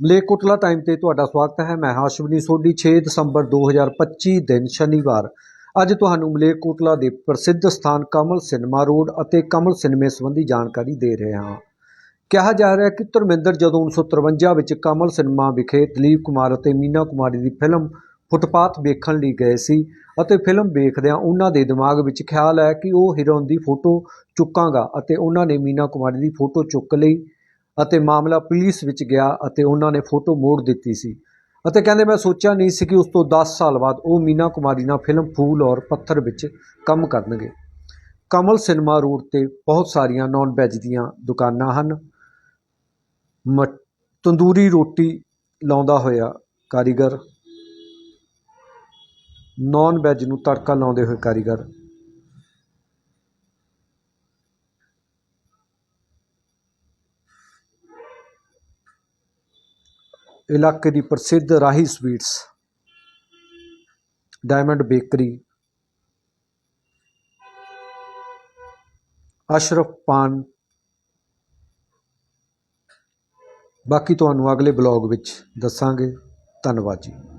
Malerkotla time ਤੇ ਤੁਹਾਡਾ ਸਵਾਗਤ ਹੈ। ਮੈਂ ਹਾਂ ਅਸ਼ਵਨੀ ਸੋਢੀ 6 ਦਸੰਬਰ 2025 ਦਿਨ ਸ਼ਨੀਵਾਰ। ਅੱਜ ਤੁਹਾਨੂੰ ਮਲੇਕੋਟਲਾ ਦੇ ਪ੍ਰਸਿੱਧ ਸਥਾਨ ਕਮਲ ਸਿਨੇਮਾ ਰੋਡ ਅਤੇ ਕਮਲ ਸਿਨੇਮੇ ਸੰਬੰਧੀ ਜਾਣਕਾਰੀ ਦੇ ਰਹੇ ਹਾਂ। ਕਿਹਾ ਜਾ ਰਿਹਾ ਕਿ ਧਰਮਿੰਦਰ ਜਦੋਂ 1953 ਵਿੱਚ ਕਮਲ ਸਿਨੇਮਾ ਵਿਖੇ ਦਲੀਪ ਕੁਮਾਰ ਅਤੇ ਮੀਨਾ ਕੁਮਾਰੀ ਦੀ ਫਿਲਮ ਫੁੱਟਪਾਥ ਵੇਖਣ ਲਈ ਗਏ ਸੀ ਅਤੇ ਫਿਲਮ ਵੇਖਦਿਆਂ ਉਹਨਾਂ ਦੇ ਦਿਮਾਗ ਵਿੱਚ ਖਿਆਲ ਆਇਆ ਕਿ ਉਹ ਹੀਰੋਇਨ ਦੀ ਫੋਟੋ ਚੁੱਕਾਂਗਾ ਅਤੇ ਉਹਨਾਂ ਨੇ ਮੀਨਾ ਕੁਮਾਰੀ ਦੀ ਫੋਟੋ ਚੁੱਕ ਲਈ। ਅਤੇ ਮਾਮਲਾ ਪੁਲਿਸ ਵਿੱਚ ਗਿਆ ਅਤੇ ਉਹਨਾਂ ਨੇ ਫੋਟੋ ਮੋੜ ਦਿੱਤੀ ਸੀ। ਅਤੇ ਕਹਿੰਦੇ, ਮੈਂ ਸੋਚਿਆ ਨਹੀਂ ਸੀ ਕਿ ਉਸ ਤੋਂ 10 ਸਾਲ ਬਾਅਦ ਉਹ ਮੀਨਾ ਕੁਮਾਰੀ ਨਾਲ ਫਿਲਮ ਫੂਲ ਔਰ ਪੱਥਰ ਵਿੱਚ ਕੰਮ ਕਰਨਗੇ। ਕਮਲ ਸਿਨੇਮਾ ਰੋਡ ਤੇ ਬਹੁਤ ਸਾਰੀਆਂ ਨਾਨ ਵੈਜ ਦੀਆਂ ਦੁਕਾਨਾਂ ਹਨ। ਮ, ਤੰਦੂਰੀ ਰੋਟੀ ਲਾਉਂਦਾ ਹੋਇਆ ਕਾਰੀਗਰ ਨਾਨ ਵੈਜ ਨੂੰ ਤੜਕਾ ਲਾਉਂਦੇ ਹੋਏ ਕਾਰੀਗਰ ਇਲਾਕੇ ਦੀ ਪ੍ਰਸਿੱਧ Rahi sweets, diamond bakery, Ashraf Paan. ਬਾਕੀ ਤੁਹਾਨੂੰ ਅਗਲੇ ਬਲੌਗ ਵਿੱਚ ਦੱਸਾਂਗੇ। ਧੰਨਵਾਦ ਜੀ।